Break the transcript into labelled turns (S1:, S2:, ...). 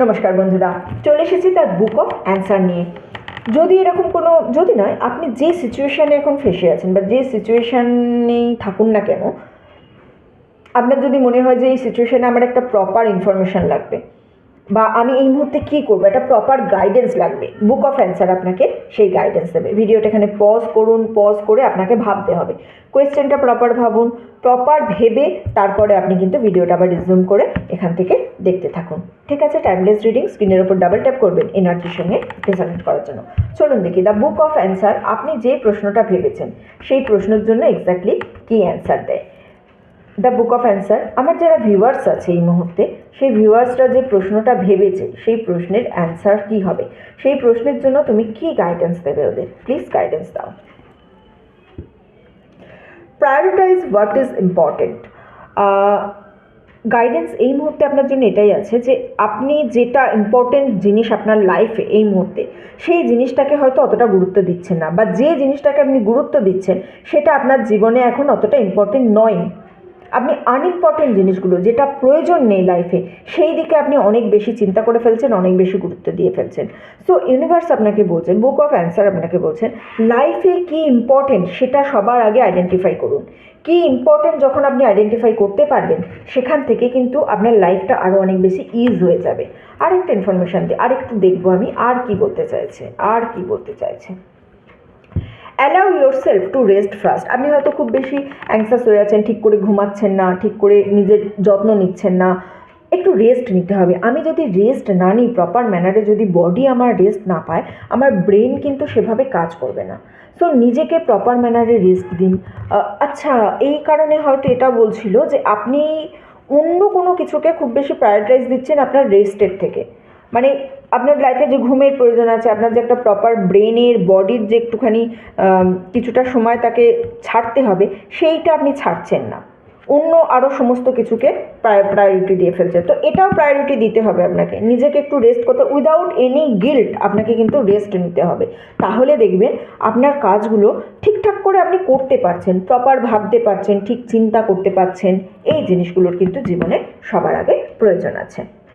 S1: নমস্কার বন্ধুরা, চলে এসেছি তার বুক অফ অ্যান্সার নিয়ে। যদি এরকম কোনো, যদি নয়, আপনি যে সিচুয়েশানে এখন ফেসে আছেন বা যে সিচুয়েশানেই থাকুন না কেন, আপনার যদি মনে হয় যে এই সিচুয়েশানে আমার একটা প্রপার ইনফরমেশান লাগবে বা আমি এই মুহূর্তে কী করব? একটা প্রপার গাইডেন্স লাগবে। বুক অফ অ্যান্সার আপনাকে সেই গাইডেন্স দেবে। ভিডিওটা এখানে পজ করুন পজ করে আপনাকে ভাবতে হবে। কোয়েশ্চেনটা প্রপার ভাবুন প্রপার ভেবে তারপরে আপনি কিন্তু ভিডিওটা আবার রিজিউম করে এখান থেকে দেখতে থাকুন। ঠিক আছে? টাইমলেস রিডিং স্ক্রিনের ওপর ডাবল ট্যাপ করবেন এনার্জির সঙ্গে রেজাল্ট করার জন্য। চলুন দেখি দ্য বুক অফ অ্যান্সার আপনি যে প্রশ্নটা ভেবেছেন, সেই প্রশ্নের জন্য এক্স্যাক্টলি কী অ্যান্সার দেয়? দ্য বুক অফ অ্যান্সার আমার যারা ভিউয়ার্স আছে এই মুহূর্তে, সেই ভিউয়ার্সরা যে প্রশ্নটা ভেবেছে, সেই প্রশ্নের অ্যান্সার কী হবে? সেই প্রশ্নের জন্য তুমি কী গাইডেন্স দেবে ওদের? প্লিজ গাইডেন্স দাও। Prioritise what is important guidance এই মুহূর্তে আপনার জন্য এটাই আছে যে, আপনি যেটা ইম্পর্টেন্ট জিনিস আপনার লাইফে এই মুহূর্তে, সেই জিনিসটাকে হয়তো অতটা গুরুত্ব দিচ্ছেন না বা যে জিনিসটাকে আপনি গুরুত্ব দিচ্ছেন, সেটা আপনার জীবনে এখন অতটা ইম্পর্টেন্ট নয়। আপনি আনইম্পর্টেন্ট জিনিসগুলো যেটা প্রয়োজন নেই লাইফে সেই দিকে আপনি অনেক বেশি চিন্তা করে ফেলছেন, অনেক বেশি গুরুত্ব দিয়ে ফেলছেন। সো ইউনিভার্স আপনাকে বলছেন বুক অফ অ্যান্সার আপনাকে বলছেন লাইফে কী ইম্পর্টেন্ট সেটা সবার আগে আইডেন্টিফাই করুন। কী ইম্পর্টেন্ট যখন আপনি আইডেন্টিফাই করতে পারবেন, সেখান থেকে কিন্তু আপনার লাইফটা আরও অনেক বেশি ইজ হয়ে যাবে। আরেকটা ইনফরমেশান দিই আরেকটু দেখব আমি, আর কি বলতে চাইছে, আর কি বলতে চাইছে। Allow yourself to rest first আপনি হয়তো খুব বেশি অ্যাংসাস হয়ে আছেন, ঠিক করে ঘুমাচ্ছেন না, ঠিক করে নিজের যত্ন নিচ্ছেন না। একটু রেস্ট নিতে হবে। আমি যদি রেস্ট না নিই প্রপার ম্যানারে যদি বডি আমার রেস্ট না পায়, আমার ব্রেন কিন্তু সেভাবে কাজ করবে না। সো নিজেকে প্রপার ম্যানারে রেস্ট দিন। আচ্ছা এই কারণে হয়তো এটা বলছিল যে আপনি অন্য কোনো কিছুকে খুব বেশি প্রায়োরিটাইজ দিচ্ছেন আপনার রেস্টের থেকে। মানে আপনার লাইফে যে ঘুমের প্রয়োজন আছে, আপনার যে একটা প্রপার ব্রেনের বডির যে একটুখানি কিছুটা সময় তাকে ছাড়তে হবে, সেইটা আপনি ছাড়ছেন না। অন্য আরও সমস্ত কিছুকে প্রায়োরিটি দিয়ে ফেলছে তো এটাও প্রায়োরিটি দিতে হবে আপনাকে। নিজেকে একটু রেস্ট করতে উইদাউট এনি গিল্ট আপনাকে কিন্তু রেস্ট নিতে হবে। তাহলে দেখবেন আপনার কাজগুলো ঠিকঠাক করে আপনি করতে পারছেন প্রপার ভাবতে পারছেন, ঠিক চিন্তা করতে পারছেন, এই জিনিসগুলোর কিন্তু জীবনে সবার আগে প্রয়োজন আছে।